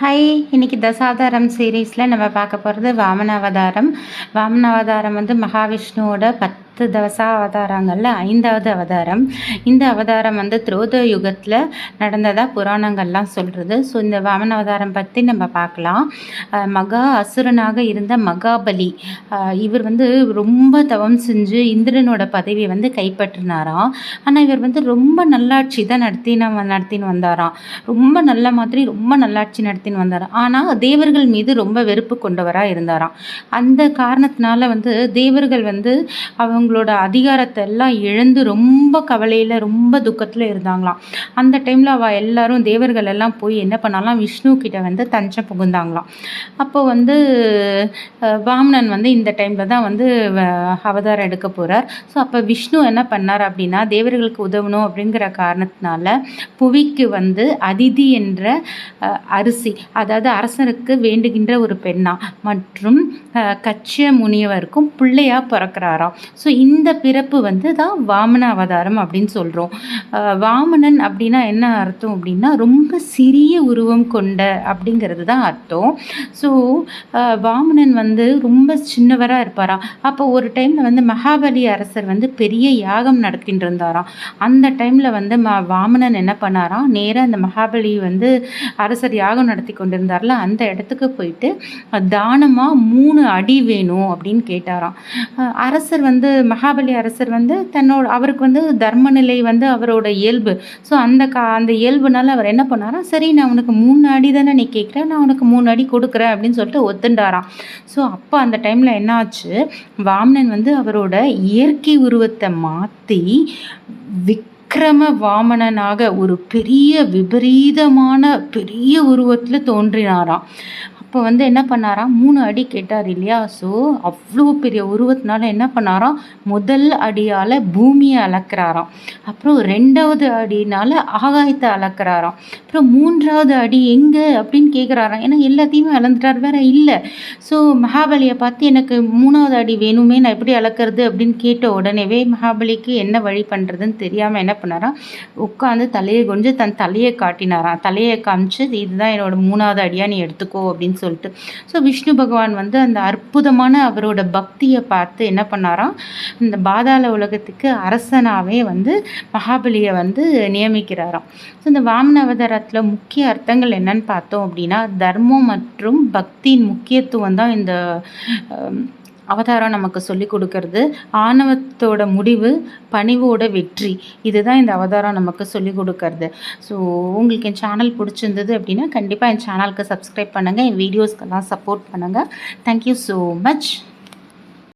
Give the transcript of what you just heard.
Hi இன்னைக்கு தசாவதாரம் சீரீஸில் நம்ம பார்க்க போகிறது வாமனாவதாரம். அவதாரம் அவதாரம் வந்து மகாவிஷ்ணுவோட பத் பத்து தசாவதாரங்களில் ஐந்தாவது அவதாரம். இந்த அவதாரம் வந்து திரோத யுகத்தில் நடந்ததாக புராணங்கள்லாம் சொல்கிறது ஸோ இந்த வாமன அவதாரம் பற்றி நம்ம பார்க்கலாம். மகா அசுரனாக இருந்த மகாபலி இவர் வந்து ரொம்ப தவம் செஞ்சு இந்திரனோட பதவியை வந்து கைப்பற்றினாராம். ஆனால் இவர் வந்து ரொம்ப நல்லாட்சி தான் நடத்தின நடத்தின்னு வந்தாராம். ரொம்ப நல்ல மாதிரி ரொம்ப நல்லாட்சி நடத்தின்னு வந்தாராம். ஆனால் தேவர்கள் மீது ரொம்ப வெறுப்பு கொண்டவராக இருந்தாராம். அந்த காரணத்தினால வந்து தேவர்கள் வந்து அவங்களோட அதிகாரத்தை எல்லாம் இழந்து ரொம்ப கவலையில் ரொம்ப துக்கத்தில் இருந்தாங்களாம். அந்த டைமில் அவள் எல்லாரும் தேவர்கள் எல்லாம் போய் என்ன பண்ணாலாம் விஷ்ணு கிட்ட வந்து தஞ்சம் புகுந்தாங்களாம். அப்போ வந்து வாமனன் வந்து இந்த டைமில் தான் வந்து வ- அவதாரம் எடுக்க போகிறார் ஸோ அப்போ விஷ்ணு என்ன பண்ணார் அப்படின்னா தேவர்களுக்கு உதவணும் அப்படிங்கிற காரணத்தினால புவிக்கு வந்து அதிதி என்ற அரிசி அதாவது அரசருக்கு வேண்டுகின்ற ஒரு பெண்ணா மற்றும் அஹ், கச்சிய முனியவருக்கும் பிள்ளையா பிறக்கிறாராம். ஸோ இந்த பிறப்பு வந்து தான் வாமன அவதாரம் அப்படின்னு சொல்கிறோம் வாமனன் அப்படின்னா என்ன அர்த்தம் அப்படின்னா ரொம்ப சிறிய உருவம் கொண்ட அப்படிங்கிறது தான் அர்த்தம். ஸோ வாமனன் வந்து ரொம்ப சின்னவராக இருப்பாராம் அப்போ ஒரு டைமில் வந்து மகாபலி அரசர் வந்து பெரிய யாகம் நடத்திட்டு இருந்தாராம். அந்த டைமில் வந்து ம வாமனன் என்ன பண்ணாராம் நேராக அந்த மகாபலி வந்து அரசர் யாகம் நடத்தி கொண்டிருந்தார்ல அந்த இடத்துக்கு போயிட்டு தானமாக மூணு அடி வேணும் அப்படின்னு கேட்டாராம். அரசர் வந்து மகாபலி அரசர் வந்து தன்னோட அவருக்கு வந்து தர்மநிலை வந்து அவரோட இயல்பு. ஸோ அந்த கா அந்த இயல்புனால அவர் என்ன பண்ணாராம் சரி நான் உனக்கு மூணு அடி தானே நீ கேட்குறேன் நான் உனக்கு மூணு அடி கொடுக்குறேன் அப்படின்னு சொல்லிட்டு ஒத்துண்டாராம். ஸோ அப்போ அந்த டைமில் என்ன ஆச்சு? வாமனன் வந்து அவரோட இயற்கை உருவத்தை மாற்றி விக் அக்கிரம வாமனனாக ஒரு பெரிய விபரீதமான பெரிய உருவத்தில் தோன்றினாராம். அப்போ வந்து என்ன பண்ணாராம்? மூணு அடி கேட்டார் இல்லையா? ஸோ அவ்வளோ பெரிய உருவத்தினால என்ன பண்ணாராம்? முதல் அடியால் பூமியை அளக்குறாராம். அப்புறம் ரெண்டாவது அடினால் ஆகாயத்தை அளக்கிறாராம். அப்புறம் மூன்றாவது அடி எங்கே அப்படின்னு கேட்குறாராம் ஏன்னா எல்லாத்தையுமே அளந்துட்டார் வேற இல்லை. ஸோ மகாபலியை பார்த்து எனக்கு மூணாவது அடி வேணுமே நான் எப்படி அளக்கிறது அப்படின்னு கேட்ட உடனேவே மகாபலிக்கு என்ன வழி பண்ணுறதுன்னு தெரியாமல் என்ன பண்ணாராம் உட்காந்து தலையை கொஞ்சம் தன் தலையை காட்டினாராம் தலையை காமிச்சு இதுதான் என்னோட மூணாவது அடியாக நீ எடுத்துக்கோ அப்படின்னு சொல்லிட்டு. ஸோ விஷ்ணு பகவான் வந்து அந்த அற்புதமான அவரோட பக்தியை பார்த்து என்ன பண்ணாராம் இந்த பாதாள உலகத்துக்கு அரசனாகவே வந்து மகாபலியை வந்து நியமிக்கிறாராம். ஸோ இந்த வாமன அவதாரத்தில் முக்கிய அர்த்தங்கள் என்னன்னு பார்த்தோம் அப்படின்னா தர்மம் மற்றும் பக்தியின் முக்கியத்துவம் தான் இந்த அவதாரம் நமக்கு சொல்லி கொடுக்கறது. ஆணவத்தோட முடிவு பணிவோட வெற்றி. இதுதான் இந்த அவதாரம் நமக்கு சொல்லி கொடுக்கறது. ஸோ உங்களுக்கு என் சேனல் பிடிச்சிருந்தது அப்படின்னா கண்டிப்பாக என் சேனலுக்கு சப்ஸ்கிரைப் பண்ணுங்கள் என் வீடியோஸ்க்கெல்லாம் சப்போர்ட் பண்ணுங்கள் தேங்க்யூ ஸோ மச்